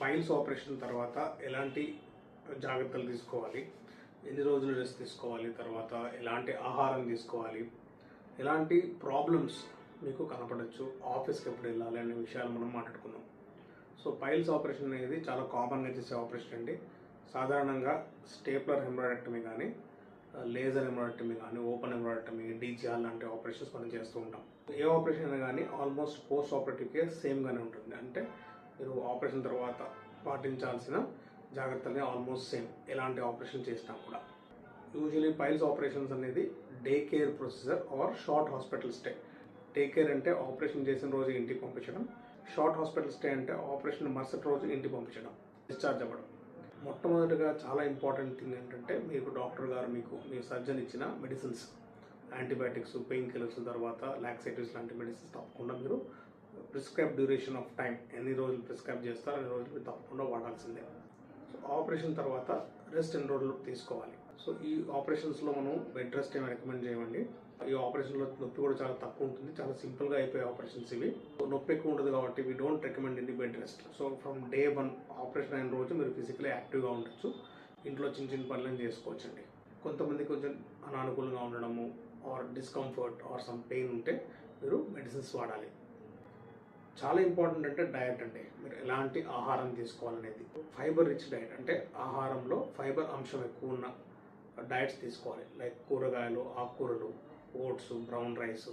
Piles operation తర్వాత ఎలాంటి జాగ్రత్తలు తీసుకోవాలి? ఎన్ని రోజులు రెస్ట్ తీసుకోవాలి? తర్వాత ఎలాంటి ఆహారం తీసుకోవాలి? ఎలాంటి ప్రాబ్లమ్స్ మీకు కనపడచ్చు? ఆఫీస్కి ఎప్పుడు వెళ్ళాలి అనే విషయాలు మనం మాట్లాడుకున్నాం సో పైల్స్ ఆపరేషన్ అనేది చాలా కామన్గా చేసే ఆపరేషన్ అండి. సాధారణంగా స్టేప్లర్ హెమరాయిడక్టమీ కానీ లేజర్ హెమరాయిడక్టమీ కానీ ఓపెన్ హెమరాయిడక్టమీ డీజీఆర్ లాంటి ఆపరేషన్స్ మనం చేస్తూ ఉంటాం. ఏ ఆపరేషన్ అయినా కానీ ఆల్మోస్ట్ పోస్ట్ ఆపరేటివ్ కేర్ సేమ్గానే ఉంటుంది. అంటే మీరు ఆపరేషన్ తర్వాత పాటించాల్సిన జాగ్రత్తలే ఆల్మోస్ట్ సేమ్ ఎలాంటి ఆపరేషన్ చేసినా కూడా. యూజువలీ పైల్స్ ఆపరేషన్స్ అనేది day care procedure or short hospital stay day care అంటే ఆపరేషన్ చేసిన రోజు ఇంటికి పంపించడం. షార్ట్ హాస్పిటల్ స్టే అంటే ఆపరేషన్ మరుసటి రోజు ఇంటికి పంపించడం. డిశ్చార్జ్ అవ్వడం. మొట్టమొదటిగా చాలా ఇంపార్టెంట్ థింగ్ ఏంటంటే మీకు డాక్టర్ గారు మీకు మీ సర్జన్ ఇచ్చిన మెడిసిన్స్ యాంటీబయాటిక్స్ పెయిన్ కిల్లర్స్ తర్వాత లాక్సేటివ్స్ లాంటి మెడిసిన్స్ తప్పకుండా మీరు ప్రిస్క్రైబ్ డ్యూరేషన్ ఆఫ్ టైం ఎన్ని రోజులు ప్రిస్క్రైబ్ చేస్తారో అన్ని రోజులు మీరు తప్పకుండా వాడాల్సిందే. సో ఆపరేషన్ తర్వాత రెస్ట్ ఎన్ని రోజులు తీసుకోవాలి? సో ఈ ఆపరేషన్స్లో మనం బెడ్ రెస్ట్ ఏమి రికమెండ్ చేయమండి? ఈ ఆపరేషన్లో నొప్పి కూడా చాలా తక్కువ ఉంటుంది చాలా సింపుల్గా అయిపోయే ఆపరేషన్స్ ఇవి. నొప్పి ఎక్కువ ఉండదు కాబట్టి we don't recommend in bed rest so from day one operation అయిన రోజు మీరు ఫిజికలీ యాక్టివ్గా ఉండొచ్చు. ఇంట్లో చిన్న చిన్న పనులను చేసుకోవచ్చండి. కొంతమంది కొంచెం అనానుకూలంగా ఉండడము or discomfort or some pain ఉంటే మీరు మెడిసిన్స్ వాడాలి. చాలా ఇంపార్టెంట్ అంటే డయట్ అంటే మీరు ఎలాంటి ఆహారం తీసుకోవాలనేది. ఫైబర్ రిచ్ డయట్ అంటే ఆహారంలో ఫైబర్ అంశం ఎక్కువ ఉన్న డయట్స్ తీసుకోవాలి. లైక్ కూరగాయలు ఆకుకూరలు ఓట్స్ బ్రౌన్ రైస్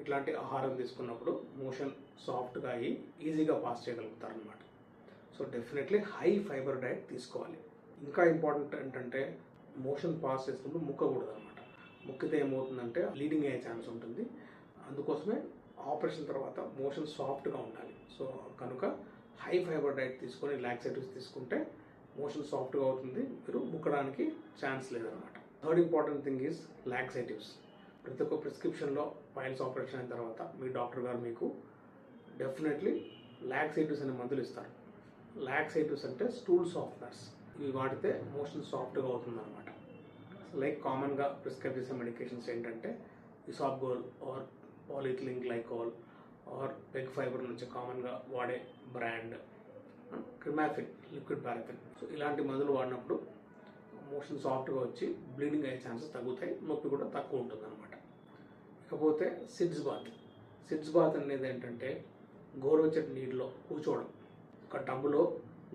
ఇట్లాంటి ఆహారం తీసుకున్నప్పుడు మోషన్ సాఫ్ట్గా అయ్యి ఈజీగా పాస్ చేయగలుగుతారు అనమాట so definitely high fibre diet తీసుకోవాలి. ఇంకా ఇంపార్టెంట్ ఏంటంటే మోషన్ పాస్ చేసినప్పుడు ముక్కకూడదు అనమాట ముక్కితే ఏమవుతుందంటే లీడింగ్ అయ్యే ఛాన్స్ ఉంటుంది. అందుకోసమే ఆపరేషన్ తర్వాత మోషన్ సాఫ్ట్గా ఉండాలి. సో కనుక హై ఫైబర్ డైట్ తీసుకొని లాక్సేటివ్స్ తీసుకుంటే మోషన్ సాఫ్ట్గా అవుతుంది. మీరు ముక్కడానికి ఛాన్స్ లేదనమాట. Third important thing is laxatives ప్రతి ఒక్క ప్రిస్క్రిప్షన్లో పైల్స్ ఆపరేషన్ అయిన తర్వాత మీ డాక్టర్ గారు మీకు డెఫినెట్లీ లాక్సేటివ్స్ అనే మందులు ఇస్తారు. లాక్సేటివ్స్ అంటే స్టూల్ సాఫ్ట్నర్స్ ఇవి వాడితే మోషన్ సాఫ్ట్గా అవుతుంది అనమాట లైక్ కామన్గా ప్రిస్క్రైబ్ చేసే మెడికేషన్స్ ఏంటంటే isabgol or polyethylene glycol or PEG fibre నుంచి కామన్గా వాడే brand Cremaffin liquid paraffin. So ఇలాంటి మందులు వాడినప్పుడు మోషన్ సాఫ్ట్గా వచ్చి బ్లీడింగ్ అయ్యే ఛాన్సెస్ తగ్గుతాయి నొప్పి కూడా తక్కువ ఉంటుంది అనమాట ఇకపోతే సిడ్స్ బాత్. సిడ్స్ బాత్ అనేది ఏంటంటే గోరువెచ్చటి నీళ్ళలో కూర్చోవడం. ఒక టబ్బులో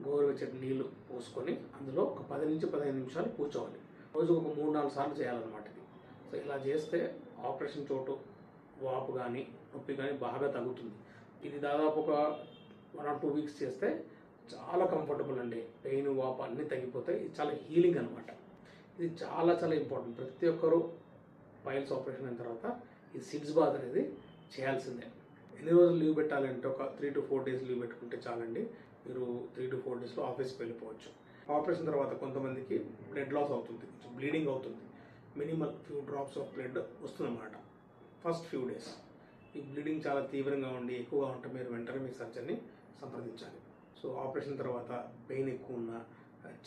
గోరువెచ్చటి నీళ్ళు పోసుకొని అందులో ఒక పది నుంచి పదిహేను నిమిషాలు కూర్చోవాలి. రోజు ఒక మూడు నాలుగు సార్లు చేయాలన్నమాట ఇది. సో ఇలా చేస్తే ఆపరేషన్ చోటు వాపు కానీ నొప్పి కానీ బాగా తగ్గుతుంది. ఇది దాదాపు ఒక వన్ ఆర్ టూ వీక్స్ చేస్తే చాలా కంఫర్టబుల్ అండి. పెయిన్ వాపు అన్నీ తగ్గిపోతాయి. ఇది చాలా హీలింగ్ అనమాట ఇది చాలా చాలా ఇంపార్టెంట్ ప్రతి ఒక్కరూ పైల్స్ ఆపరేషన్ అయిన తర్వాత ఈ సిడ్స్ బాత్ అనేది చేయాల్సిందే. ఎన్ని రోజులు లీవ్ పెట్టాలంటే ఒక three to four days leave పెట్టుకుంటే చాలండి. మీరు త్రీ టు ఫోర్ డేస్లో ఆఫీస్కి వెళ్ళిపోవచ్చు. ఆపరేషన్ తర్వాత కొంతమందికి బ్లడ్ లాస్ అవుతుంది. బ్లీడింగ్ అవుతుంది. Minimal few drops of blood వస్తుందన్నమాట. First few days. ఈ బ్లీడింగ్ చాలా తీవ్రంగా ఉండి ఎక్కువగా ఉంటే మీరు వెంటనే మీ సర్జన్ని సంప్రదించాలి. సో ఆపరేషన్ తర్వాత పెయిన్ ఎక్కువ ఉన్నా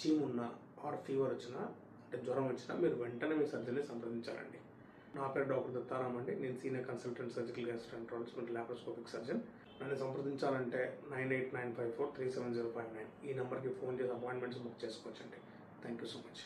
చీమ్ ఉన్నా ఆర్ ఫీవర్ వచ్చినా అంటే జ్వరం వచ్చినా మీరు వెంటనే మీ సర్జన్ని సంప్రదించాలండి. నా పేరు డాక్టర్ దత్తారాం అండి. నేను senior consultant surgical gastroenterologist laparoscopic surgeon. నన్ను సంప్రదించాలంటే nine eight nine five four three seven zero five nine ఈ నెంబర్కి ఫోన్ చేసి అపాయింట్మెంట్స్ బుక్ చేసుకోవచ్చండి. Thank you so much.